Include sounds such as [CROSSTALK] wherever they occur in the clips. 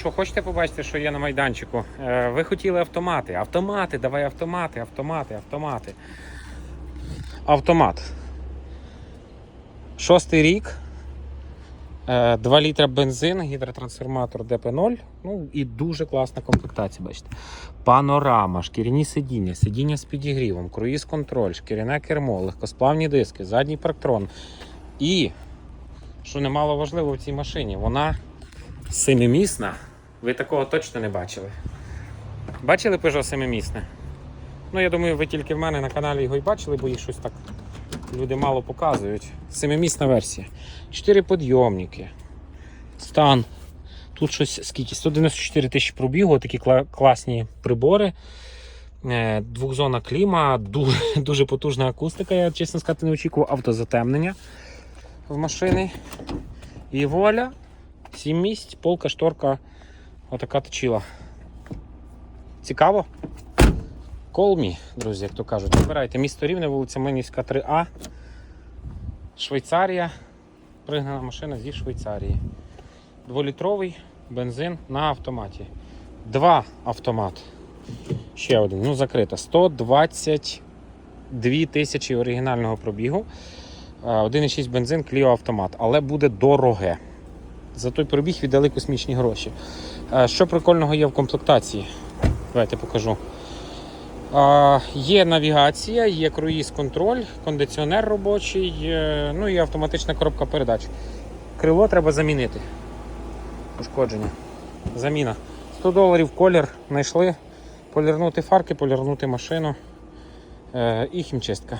Що хочете побачити, що є на майданчику? Е, Ви хотіли автомати. Автомати, давай автомати, автомати, автомати. Автомат. Шостий рік. 2 літра бензин, гідротрансформатор ДП0. Ну і дуже класна комплектація, бачите. Панорама, шкіряні сидіння, сидіння з підігрівом, круїз контроль, шкіряне кермо, легкосплавні диски, задній парктрон. І, що немало важливо в цій машині, вона семимісна. Ви такого точно не бачили. Бачили Peugeot семимісне? Ну, я думаю, ви тільки в мене на каналі його і бачили, бо їх щось так люди мало показують. Семимісна версія. Чотири підйомники. Стан. Тут щось скільки? 194 тисячі пробігу, такі класні прибори. Е, Двохзона кліма, дуже, [LAUGHS] дуже потужна акустика, я чесно сказати, не очікував автозатемнення в машини. І вуаля, 7 місць, полка, шторка, отака точила. Цікаво? Колмі, друзі, як то кажуть. Вибирайте місто Рівне, вулиця Минівська, 3А. Швейцарія. Пригнана машина зі Швейцарії. Дволітровий бензин на автоматі. Два автомат. Ще один. Ну, закрита. 122 тисячі оригінального пробігу. Е, 1,6 бензин, Clio автомат. Але буде дороге. За той пробіг віддали космічні гроші. Що прикольного є в комплектації? Давайте покажу. Є навігація, є круїз-контроль, кондиціонер робочий, ну і автоматична коробка передач. Крило треба замінити. Пошкодження. Заміна. 100 доларів колір знайшли. Полірнути фарки, полірнути машину е, і хімчистка.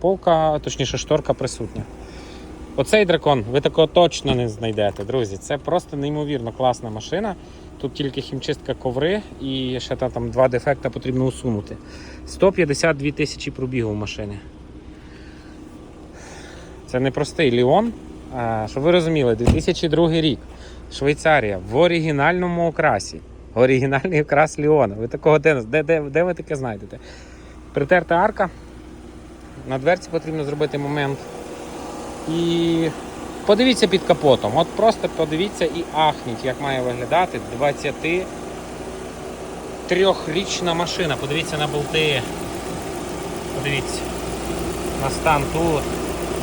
Полка, точніше, шторка присутня. Оцей дракон ви такого точно не знайдете, друзі. Це просто неймовірно класна машина. Тут тільки хімчистка коври і ще там, там два дефекта потрібно усунути. 152 тисячі пробігу машини. Це не простий Ліон. Щоб ви розуміли, 2002 рік. Швейцарія в оригінальному окрасі. Оригінальний окрас Ліона. Ви такого де, де, де ви таке знайдете? Притерта арка. На дверці потрібно зробити момент. І подивіться під капотом. От просто подивіться і ахніть, як має виглядати 23-річна машина. Подивіться на болти. Подивіться. На стан тут.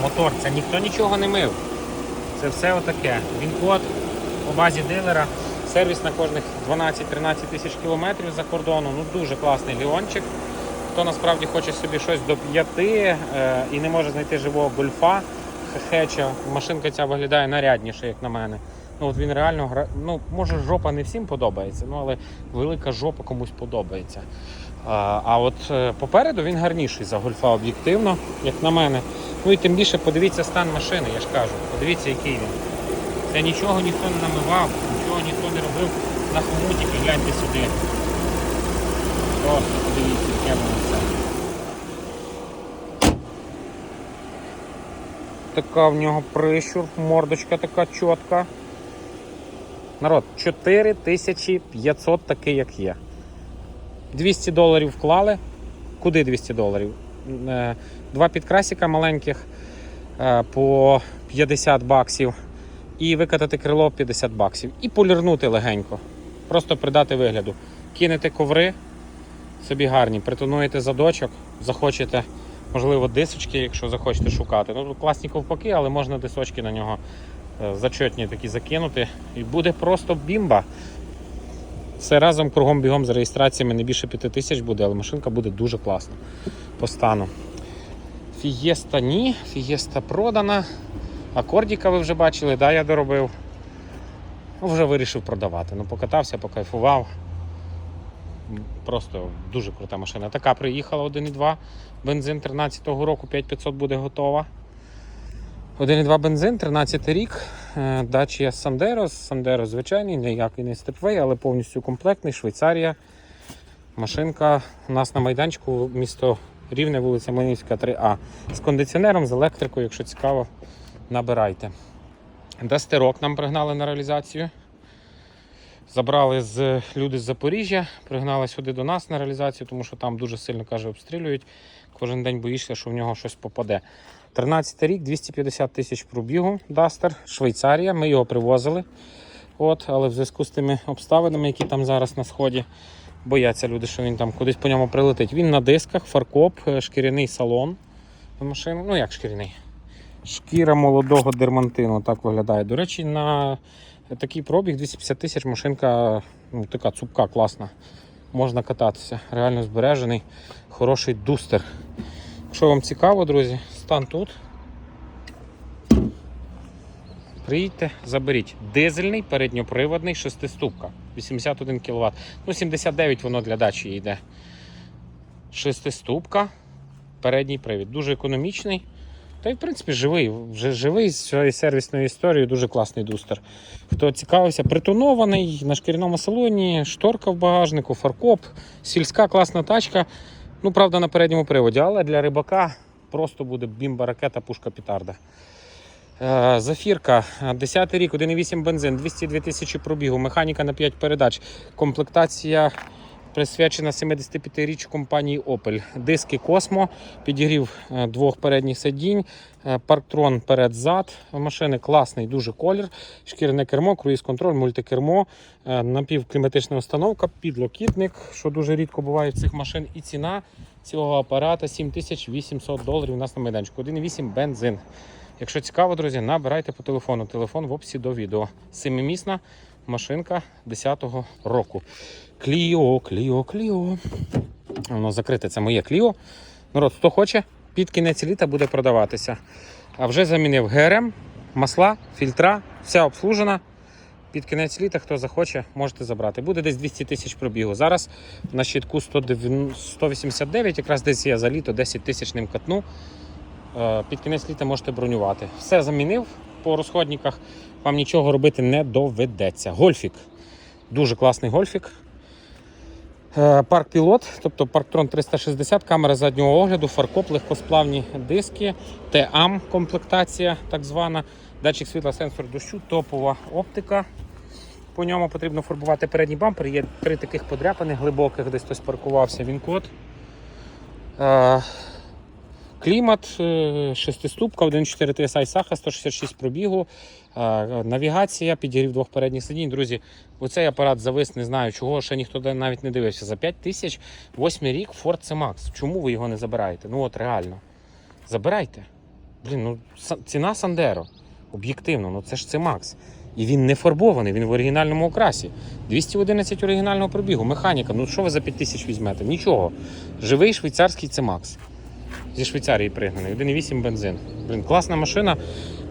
Мотор. Це ніхто нічого не мив. Це все отаке. Він код по базі дилера. Сервіс на кожних 12-13 тисяч кілометрів за кордону. Ну дуже класний ліончик. Хто насправді хоче собі щось до п'яти е, і не може знайти живого гольфа, хеча, машинка ця виглядає нарядніше, як на мене. Ну от він реально гра... ну може жопа не всім подобається, ну але велика жопа комусь подобається. А, а от е, попереду він гарніший за гольфа об'єктивно, як на мене. Ну і тим більше подивіться стан машини, я ж кажу. Подивіться, який він. Це нічого ніхто не намивав, нічого ніхто не робив на хомутики, гляньте сюди. Просто подивіться, яке воно все. Така в нього прищур, мордочка така чітка. Народ, 4500 такий, як є. 200 доларів вклали. Куди 200 доларів? Е, Два підкрасика маленьких е, по 50 баксів. І викатати крило 50 баксів. І полірнути легенько. Просто придати вигляду. Кинете коври, собі гарні, притонуєте задочок, захочете, можливо, дисочки, якщо захочете шукати. Ну, класні ковпаки, але можна дисочки на нього е, зачетні такі закинути. І буде просто бімба. Все разом кругом бігом з реєстраціями не більше 5 тисяч буде, але машинка буде дуже класна по стану. Фієста ні, фієста продана. Акордіка ви вже бачили, да, я доробив. Ну, вже вирішив продавати. Ну, покатався, покайфував. Просто дуже крута машина. Така приїхала 1,2. Бензин 13-го року 5500 буде готова. 1,2 бензин, 13 рік. Dacia Sandero. Sandero звичайний, ніякий не степвей, але повністю комплектний. Швейцарія. Машинка у нас на майданчику місто Рівне, вулиця Манівська, 3А. З кондиціонером, з електрикою, якщо цікаво, набирайте. Дастерок нам пригнали на реалізацію. Забрали з люди з Запоріжжя, пригнали сюди до нас на реалізацію, тому що там дуже сильно каже, обстрілюють. Кожен день боїшся, що в нього щось попаде. 13 рік, 250 тисяч пробігу Дастер, Швейцарія. Ми його привозили. От, але в зв'язку з тими обставинами, які там зараз на сході, бояться люди, що він там кудись по ньому прилетить. Він на дисках, фаркоп, е, шкіряний салон машини. Ну як шкіряний? Шкіра молодого дермантину так виглядає. До речі, на такий пробіг 250 тисяч машинка ну, така цупка, класна. Можна кататися. Реально збережений, хороший дустер. Якщо вам цікаво, друзі, стан тут. Приїдьте, заберіть. Дизельний, передньоприводний, шестиступка. 81 кВт. Ну, 79 воно для дачі йде. Шестиступка, передній привід. Дуже економічний. Та й, в принципі, живий. Вже живий з цією сервісною історією, дуже класний дустер. Хто цікавився, притонований на шкіряному салоні, шторка в багажнику, фаркоп, сільська класна тачка. Ну, правда, на передньому приводі, але для рибака просто буде бімба ракета, пушка петарда. Е, Зафірка, 10 рік, 1,8 бензин, 202 тисячі пробігу, механіка на 5 передач, комплектація присвячена 75-річчю компанії Opel. Диски Космо, підігрів е, двох передніх сидінь, е, парктрон перед-зад. Машини класний, дуже колір, шкіряне кермо, круїз-контроль, мультикермо, е, напівкліматична установка, підлокітник, що дуже рідко буває в цих машин. І ціна цього апарата 7800 доларів у нас на майданчику. 1,8 бензин. Якщо цікаво, друзі, набирайте по телефону. Телефон в описі до відео. Семимісна машинка 10-го року. Кліо, Кліо, Кліо. Воно закрите, це моє Кліо. Народ, хто хоче, під кінець літа буде продаватися. А вже замінив ГРМ, масла, фільтра, вся обслужена. Під кінець літа, хто захоче, можете забрати. Буде десь 200 тисяч пробігу. Зараз на щитку 189, якраз десь я за літо 10 тисяч ним катну. Е, Під кінець літа можете бронювати. Все замінив по розходниках, вам нічого робити не доведеться. Гольфік. Дуже класний гольфік. Е, Парк пілот, тобто Парктрон 360, камера заднього огляду, фаркоп, легкосплавні диски, ТАМ комплектація, так звана, датчик світла, сенсор дощу, топова оптика. По ньому потрібно фарбувати передній бампер. Є три таких подряпаних глибоких, десь хтось паркувався. Він код. Е, Клімат, е, шестиступка, 1.4 TSI Саха, 166 пробігу, е, навігація, підігрів двох передніх сидінь. Друзі, оцей апарат завис, не знаю чого, ще ніхто навіть не дивився. За 5 тисяч, восьмий рік Ford C-Max. Чому ви його не забираєте? Ну от реально. Забирайте. Блін, ну ціна Сандеро. Об'єктивно, ну це ж C-Max. І він не фарбований, він в оригінальному окрасі. 211 оригінального пробігу, механіка. Ну що ви за 5 тисяч візьмете? Нічого. Живий швейцарський C-Max. Зі Швейцарії пригнаний. 1,8 бензин. Блін, класна машина.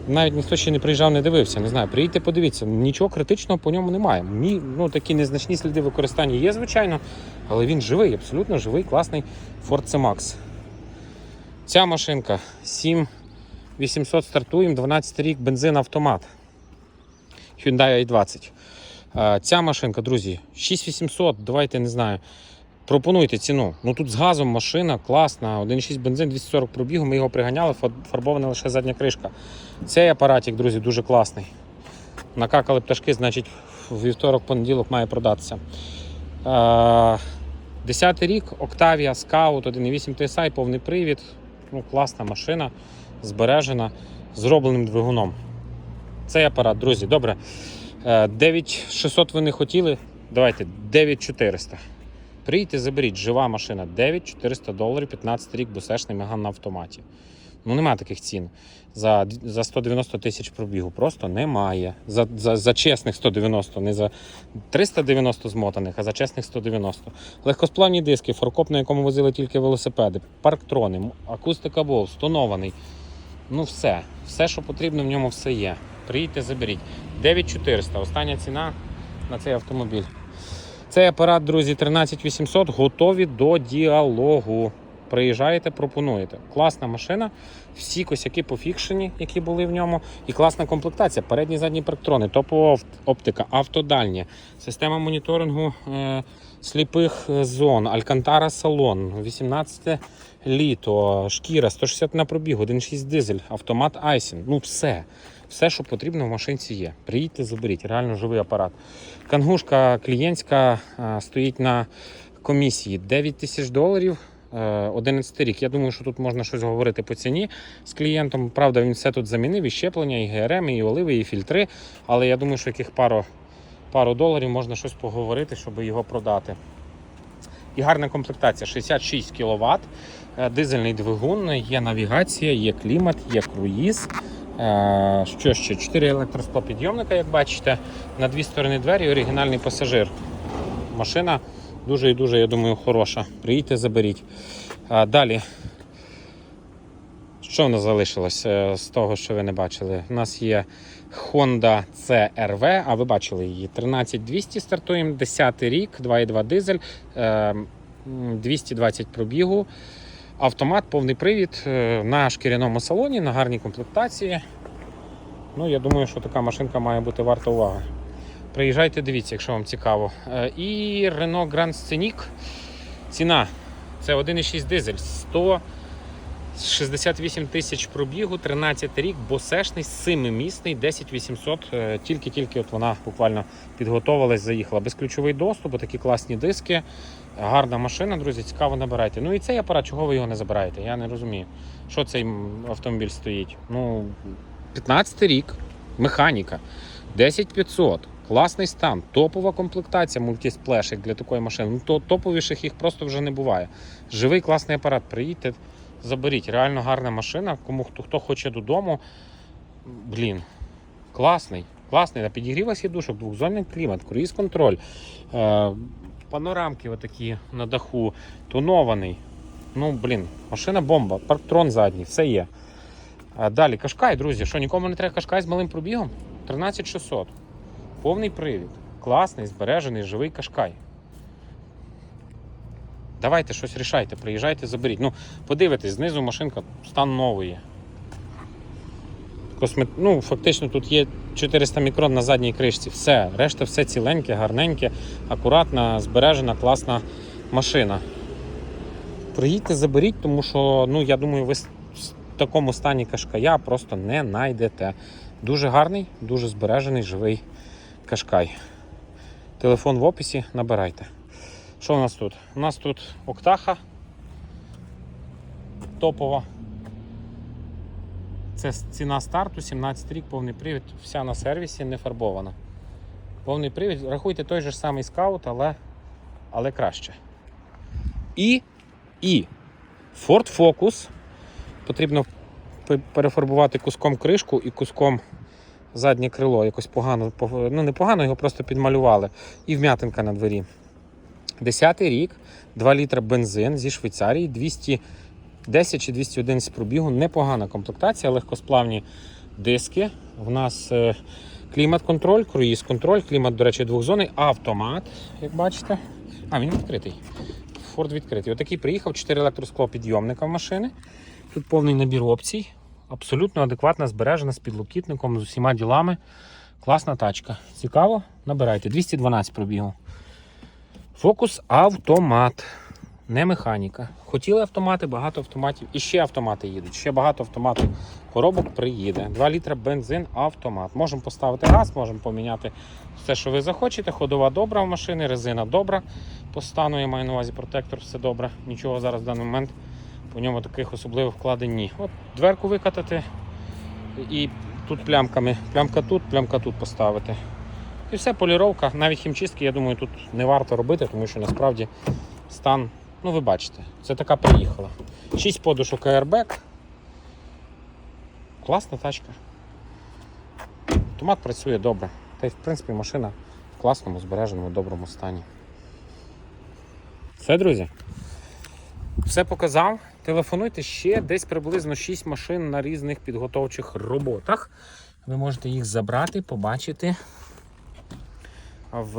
Навіть ніхто ще не приїжджав, не дивився. Не знаю. Приїдьте, подивіться. Нічого критичного по ньому немає. Мі, ну, такі незначні сліди використання є, звичайно, але він живий, абсолютно живий, класний Ford C-Max. Ця машинка 7800 стартуємо, 12 рік бензин автомат. Hyundai i20. Е, Ця машинка, друзі, 6800, давайте не знаю. Пропонуйте ціну. Ну тут з газом машина класна, 1,6 бензин, 240 пробігу. Ми його приганяли, фарбована лише задня кришка. Цей апаратик, друзі, дуже класний. Накакали пташки, значить, в вівторок-понеділок має продатися. Е, Десятий рік, Octavia Scout, 1,8 TSI, повний привід. Ну, класна машина, збережена, зробленим двигуном. Цей апарат, друзі, добре. Е, 9600 ви не хотіли. Давайте 9400. Приїдьте, заберіть, жива машина 9400 доларів, 15 рік бусешний меган на автоматі. Ну немає таких цін. За, за 190 тисяч пробігу. Просто немає. За, за, за чесних 190, не за 390 змотаних, а за чесних 190. Легкосплавні диски, форкоп, на якому возили тільки велосипеди, парктрони, акустика був, стонований. Ну все. Все, що потрібно, в ньому все є. Приїдьте, заберіть. 9400. Остання ціна на цей автомобіль. Цей апарат, друзі, 13800, готові до діалогу. Приїжджаєте, пропонуєте. Класна машина, всі косяки пофікшені, які були в ньому, і класна комплектація. Передні задні парктрони, топова оптика, автодальня, система моніторингу е, сліпих е, зон, Алькантара салон, 18 літо, шкіра, 160 на пробіг, 1.6 дизель, автомат Айсін. Ну все. Все, що потрібно в машинці є. Приїдьте, заберіть, реально живий апарат. Кангушка клієнтська стоїть на комісії 9 тисяч доларів. е, 11 рік. Я думаю, що тут можна щось говорити по ціні з клієнтом. Правда, він все тут замінив, і щеплення, і ГРМ, і оливи, і фільтри. Але я думаю, що яких пару пару доларів можна щось поговорити, щоб його продати. І гарна комплектація 66 кВт, дизельний двигун, є навігація, є клімат, є круїз. Е, Що ще? 4 електросклопідйомника, як бачите, на дві сторони двері, оригінальний пасажир. Машина дуже і дуже, я думаю, хороша. Приїдьте, заберіть. Далі. Що в нас залишилось е, з того, що ви не бачили? У нас є Honda CRV, а ви бачили її. 13200 стартуємо, 10 рік, 2,2 дизель, е, 220 пробігу. Автомат, повний привід е, на шкіряному салоні, на гарній комплектації. Ну, я думаю, що така машинка має бути варта уваги. Приїжджайте, дивіться, якщо вам цікаво. Е, І Renault Grand Scenic. Ціна це 1,6 дизель, 168 тисяч пробігу, 13 рік, босешний, 7-місний, 10800. Е, Тільки-тільки от вона буквально підготовилась, заїхала. Безключовий доступ, такі класні диски. Гарна машина, друзі, цікаво набирайте. Ну і цей апарат, чого ви його не забираєте? Я не розумію. Що цей автомобіль стоїть? Ну, 15 рік, механіка, 10500. Класний стан, топова комплектація мультисплеш як для такої машини. Ну, то топовіших їх просто вже не буває. Живий класний апарат. Приїдьте, заберіть. Реально гарна машина. Кому хто, хто хоче додому. Блін, класний. Класний. На підігріва сідушок, двохзонний клімат, круїз контроль. Е, панорамки отакі на даху, тонований. Ну, блін, машина бомба, парктрон задній, все є. Далі Кашкай, друзі, що нікому не треба Кашкай з малим пробігом? 13600. Повний привід. Класний, збережений, живий Кашкай. Давайте щось рішайте, приїжджайте, заберіть. Ну, подивитесь, знизу машинка стан нової. Космет... Ну, фактично тут є 400 мікрон на задній кришці. Все, решта все ціленьке, гарненьке, акуратна, збережена, класна машина. Приїдьте, заберіть, тому що, ну, я думаю, ви в такому стані кашкая просто не знайдете. Дуже гарний, дуже збережений, живий кашкай. Телефон в описі, набирайте. Що у нас тут? У нас тут Октаха топова. Це ціна старту, 17 рік, повний привід, вся на сервісі, не фарбована. Повний привід, рахуйте той же ж самий скаут, але, але краще. І, і Ford Focus потрібно перефарбувати куском кришку і куском заднє крило. Якось погано, ну не погано, його просто підмалювали. І вм'ятинка на двері. Десятий рік, 2 літра бензин зі Швейцарії, 210 чи 211 пробігу. Непогана комплектація, легкосплавні диски. В нас е, клімат-контроль, круїз-контроль, клімат, до речі, двохзонний, автомат, як бачите. А, він відкритий. Форд відкритий. Отакий приїхав, 4 електроскло підйомника в машини. Тут повний набір опцій. Абсолютно адекватна, збережена з підлокітником, з усіма ділами. Класна тачка. Цікаво? Набирайте. 212 пробігу. Фокус автомат, не механіка. Хотіли автомати, багато автоматів. І ще автомати їдуть. Ще багато автоматів. Коробок приїде. 2 літра бензин, автомат. Можемо поставити газ, можемо поміняти все, що ви захочете. Ходова добра в машини, резина добра. По стану я маю на увазі протектор, все добре. Нічого зараз в даний момент по ньому таких особливих вкладень ні. От дверку викатати і тут плямками. Плямка тут, плямка тут поставити. І все, поліровка, навіть хімчистки, я думаю, тут не варто робити, тому що насправді стан, ну ви бачите, це така приїхала. 6 подушок airbag. Класна тачка. Автомат працює добре. Та й в принципі машина в класному, збереженому, доброму стані. Все, друзі. Все показав. Телефонуйте ще десь приблизно 6 машин на різних підготовчих роботах. Ви можете їх забрати, побачити в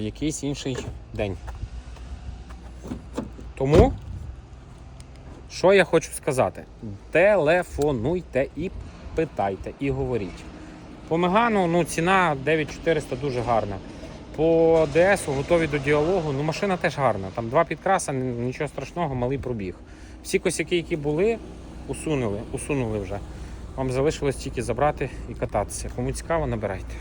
якийсь інший день. Тому, що я хочу сказати? Телефонуйте і питайте, і говоріть. По Мегану ну, ціна 9400 дуже гарна. По ДС готові до діалогу. Ну, машина теж гарна. Там два підкраса, нічого страшного, малий пробіг. Всі косяки, які були, усунули, усунули вже. Вам залишилось тільки забрати і кататися. Кому цікаво, набирайте.